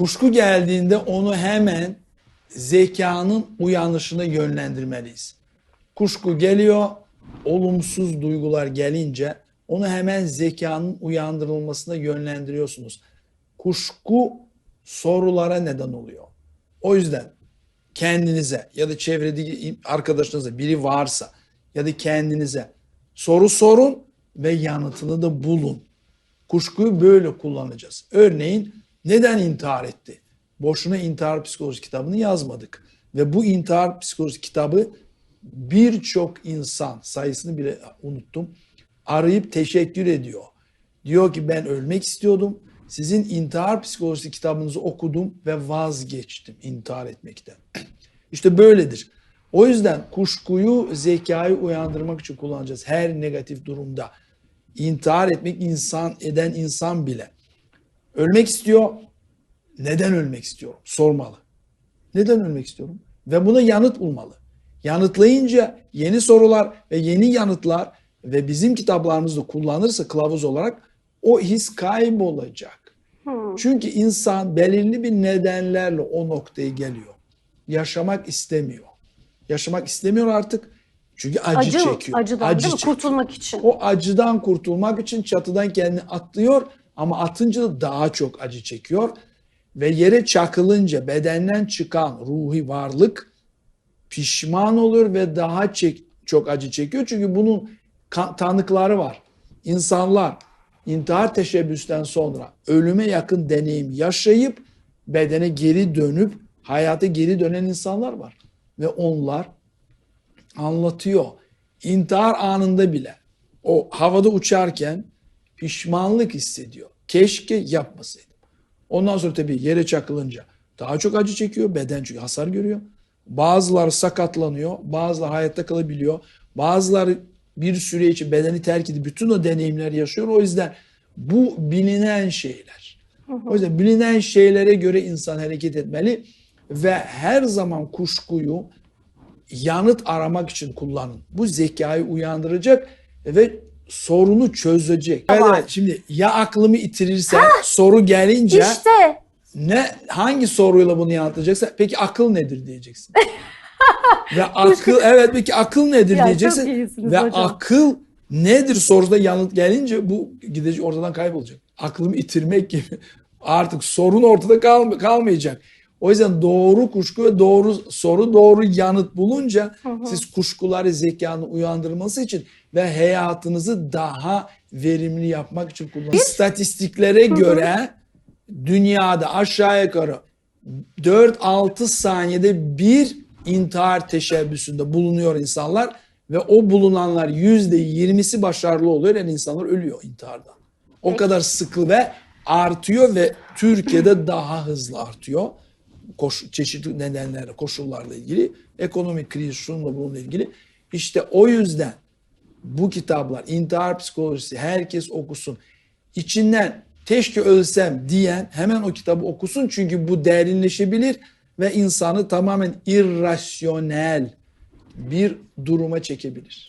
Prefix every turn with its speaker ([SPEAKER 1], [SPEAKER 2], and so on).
[SPEAKER 1] Kuşku geldiğinde onu hemen zekanın uyanışına yönlendirmeliyiz. Kuşku geliyor, olumsuz duygular gelince onu hemen zekanın uyandırılmasına yönlendiriyorsunuz. Kuşku sorulara neden oluyor. O yüzden kendinize ya da çevredeki arkadaşınıza biri varsa ya da kendinize soru sorun ve yanıtını da bulun. Kuşkuyu böyle kullanacağız. Örneğin neden intihar etti? Boşuna intihar psikolojisi kitabını yazmadık. Ve bu intihar psikolojisi kitabı birçok insan sayısını bile unuttum. Arayıp teşekkür ediyor. Diyor ki ben ölmek istiyordum. Sizin intihar psikolojisi kitabınızı okudum ve vazgeçtim intihar etmekten. İşte böyledir. O yüzden kuşkuyu zekayı uyandırmak için kullanacağız her negatif durumda. İntihar etmek insan eden insan bile ölmek istiyor. Neden ölmek istiyorum? Sormalı. Neden ölmek istiyorum? Ve buna yanıt bulmalı. Yanıtlayınca yeni sorular ve yeni yanıtlar ve bizim kitaplarımızda kullanırsa kılavuz olarak o his kaybolacak. Çünkü insan belirli bir nedenlerle o noktaya geliyor. Yaşamak istemiyor. Yaşamak istemiyor artık. Çünkü acı,
[SPEAKER 2] Acı,
[SPEAKER 1] çekiyor.
[SPEAKER 2] acıdan değil mi?
[SPEAKER 1] çekiyor.
[SPEAKER 2] Kurtulmak için.
[SPEAKER 1] O acıdan kurtulmak için çatıdan kendini atlıyor ama atınca da daha çok acı çekiyor. Ve yere çakılınca bedenden çıkan ruhi varlık pişman olur ve daha çek, çok acı çekiyor. Çünkü bunun tanıkları var. İnsanlar intihar teşebbüsten sonra ölüme yakın deneyim yaşayıp bedene geri dönüp hayata geri dönen insanlar var. Ve onlar anlatıyor. İntihar anında bile o havada uçarken pişmanlık hissediyor. Keşke yapmasaydım. Ondan sonra tabii yere çakılınca daha çok acı çekiyor. Beden çünkü hasar görüyor. Bazıları sakatlanıyor. Bazıları hayatta kalabiliyor. Bazıları bir süre için bedeni terk edip bütün o deneyimleri yaşıyor. O yüzden bu bilinen şeyler. O yüzden bilinen şeylere göre insan hareket etmeli ve her zaman kuşkuyu yanıt aramak için kullanın. Bu zekayı uyandıracak ve sorunu çözecek. Evet,
[SPEAKER 2] Tamam.
[SPEAKER 1] evet. Şimdi ya aklımı itirirsen soru gelince
[SPEAKER 2] İşte
[SPEAKER 1] ne hangi soruyla bunu yanıtlayacaksın? Peki akıl nedir diyeceksin. ve akıl evet peki akıl nedir
[SPEAKER 2] Ya,
[SPEAKER 1] diyeceksin.
[SPEAKER 2] iyisiniz
[SPEAKER 1] Ve
[SPEAKER 2] hocam.
[SPEAKER 1] akıl nedir sorusuna yanıt gelince bu gidecek ortadan kaybolacak. Aklımı itirmek gibi artık sorun ortada kal- kalmayacak. O yüzden doğru kuşku ve doğru soru doğru yanıt bulunca siz kuşkuları zekanın uyandırması için ve hayatınızı daha verimli yapmak için kullanın. İstatistiklere göre dünyada aşağı yukarı 4-6 saniyede bir intihar teşebbüsünde bulunuyor insanlar ve o bulunanlar %20'si başarılı oluyor yani insanlar ölüyor intihardan. O kadar sıkı ve artıyor ve Türkiye'de daha hızlı artıyor. Koş, çeşitli nedenlerle, koşullarla ilgili, ekonomik kriz şununla bununla ilgili. İşte o yüzden bu kitaplar, intihar psikolojisi herkes okusun. İçinden keşke ölsem diyen hemen o kitabı okusun çünkü bu derinleşebilir ve insanı tamamen irrasyonel bir duruma çekebilir.